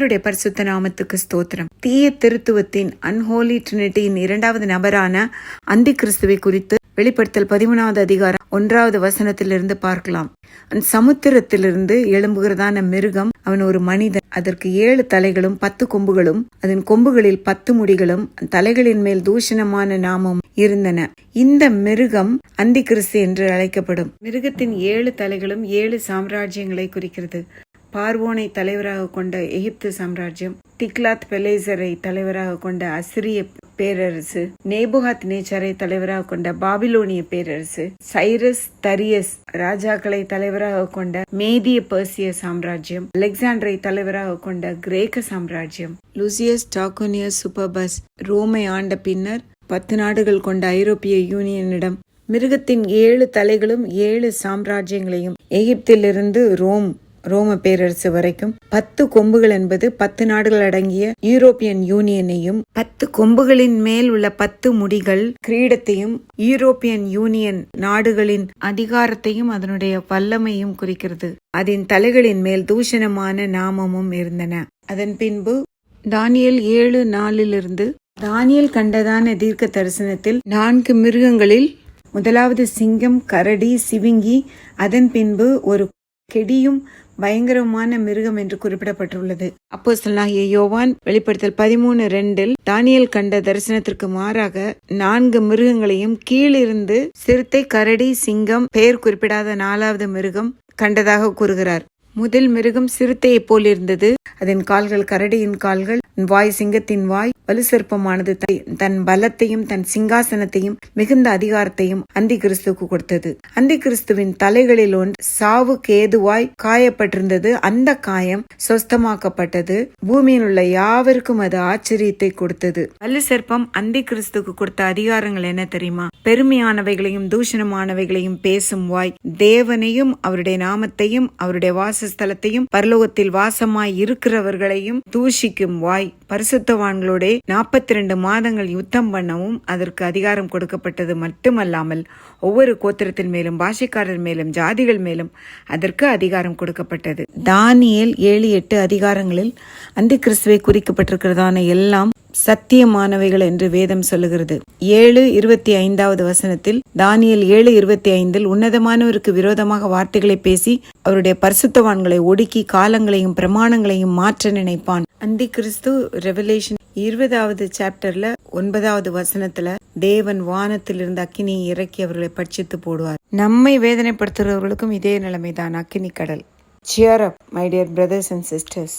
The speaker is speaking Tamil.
கர்த்தருடைய பரிசுத்த நாமத்துக்கு ஸ்தோத்திரம். தீய திருத்துவத்தின் அன்ஹோலி ட்ரினிட்டியின் இரண்டாவது நபரான அந்தி கிறிஸ்துவை குறித்து வெளிப்படுத்தல் பதிமூணாவது அதிகாரம் ஒன்றாவது வசனத்திலிருந்து பார்க்கலாம். அந்த சமுத்திரத்திலிருந்து எழும்புகிறதான மிருகம் அவன் ஒரு மனிதன். அதற்கு ஏழு தலைகளும் பத்து கொம்புகளும் அதன் கொம்புகளில் பத்து முடிகளும் தலைகளின் மேல் தூஷணமான நாமம் இருந்தன. இந்த மிருகம் அந்தி கிறிஸ்து என்று அழைக்கப்படும். மிருகத்தின் ஏழு தலைகளும் ஏழு சாம்ராஜ்யங்களை குறிக்கிறது. பார்வோனை தலைவராக கொண்ட எகிப்து சாம்ராஜ்யம் திக்லாத் பெலேசரை தலைவராக கொண்ட அசிரிய பேரரசு நேபுகாத் நேச்சரை தலைவராக கொண்ட பாபிலோனிய பேரரசு சைரஸ் தரியஸ் ராஜாக்களை தலைவராக கொண்ட மேதிய பர்சிய சாம்ராஜ்யம் அலெக்சாண்டரை தலைவராக கொண்ட கிரேக்க சாம்ராஜ்யம் லூசியஸ் டாக்கோனியஸ் சூப்பர்பஸ் ரோமை ஆண்ட பின்னர் பத்து நாடுகள் கொண்ட ஐரோப்பிய யூனியனிடம் மிருகத்தின் ஏழு தலைகளும் ஏழு சாம்ராஜ்யங்களையும் எகிப்திலிருந்து ரோம் ரோம பேரரசு வரைக்கும் பத்து கொம்புகள் என்பது பத்து நாடுகள் அடங்கிய யூரோப்பியன் யூனியனையும் பத்து கொம்புகளின் மேல் உள்ள பத்து முடிகள் கிரீடத்தையும் யூரோப்பியன் யூனியன் நாடுகளின் அதிகாரத்தையும் அதனுடைய வல்லமையும் குறிக்கிறது. அதன் தலைகளின் மேல் தூஷணமான நாமமும் இருந்தன. அதன் பின்பு தானியல் ஏழு நாளிலிருந்து தானியல் கண்டதான தீர்க்க தரிசனத்தில் நான்கு மிருகங்களில் முதலாவது சிங்கம் கரடி சிவிங்கி அதன் பின்பு ஒரு கெடியும் பயங்கரமான மிருகம் என்று குறிப்பிடப்பட்டுள்ளது. அப்போ சொல்லாகிய யோவான் வெளிப்படுத்தல் பதிமூணு ரெண்டில் தானியல் கண்ட தரிசனத்திற்கு மாறாக நான்கு மிருகங்களையும் கீழிருந்து சிறுத்தை கரடி சிங்கம் பெயர் குறிப்பிடாத நாலாவது மிருகம் கண்டதாக கூறுகிறார். முதல் மிருகம் சிறுத்தையைப் போல் இருந்தது. அதன் கால்கள் கரடியின் கால்கள் வாய் சிங்கத்தின் வாய் வலுசற்பமானது தன் பலத்தையும் தன் சிங்காசனத்தையும் மிகுந்த அதிகாரத்தையும் அந்தி கிறிஸ்துக்கு கொடுத்தது. அந்தி கிறிஸ்துவின் தலைகளில் ஒன்று சாவு கேதுவாய் காயப்பட்டிருந்தது. அந்த காயம் சொஸ்தமாக்கப்பட்டது. பூமியில் உள்ள யாவருக்கும் அது ஆச்சரியத்தை கொடுத்தது. வலு சிற்பம் அந்தி கிறிஸ்துக்கு கொடுத்த அதிகாரங்கள் என்ன தெரியுமா? பெருமையானவைகளையும் தூஷணமானவைகளையும் பேசும் வாய். தேவனையும் அவருடைய நாமத்தையும் அவருடைய வாசஸ்தலத்தையும் பரலோகத்தில் வாசமாய் இருக்கிறவர்களையும் தூஷிக்கும் வாய். பரிசுத்தவான்களோட நாற்பத்தி ரெண்டு மாதங்கள் யுத்தம் பண்ணவும் அதற்கு அதிகாரம் கொடுக்கப்பட்டது மட்டுமல்லாமல் ஒவ்வொரு கோத்திரத்தின் மேலும் பாஷைக்காரர் மேலும் ஜாதிகள் மேலும் அதற்கு அதிகாரம் கொடுக்கப்பட்டது. தானியல் ஏழு எட்டு அதிகாரங்களில் அந்தி கிறிஸ்துவை குறிக்கப்பட்டிருக்கிறதான எல்லாம் சத்தியமானவைகள் என்று வேதம் சொல்லுகிறது. ஏழு இருபத்தி ஐந்தாவது வசனத்தில் தானியல் ஏழு இருபத்தி ஐந்தில் உன்னதமானவருக்கு விரோதமாக வார்த்தைகளை பேசி அவருடைய பரிசுத்தவான்களை ஒடுக்கி காலங்களையும் பிரமாணங்களையும் மாற்ற நினைப்பான். அந்தி கிறிஸ்து ரெவலேஷன் இருபதாவது சாப்டர்ல ஒன்பதாவது வசனத்துல தேவன் வானத்தில் இருந்து அக்கினியை இறக்கி அவர்களை பட்சித்து போடுவார். நம்மை வேதனைப்படுத்துகிறவர்களுக்கும் இதே நிலைமைதான் அக்கினி கடல். Cheer up my dear brothers and sisters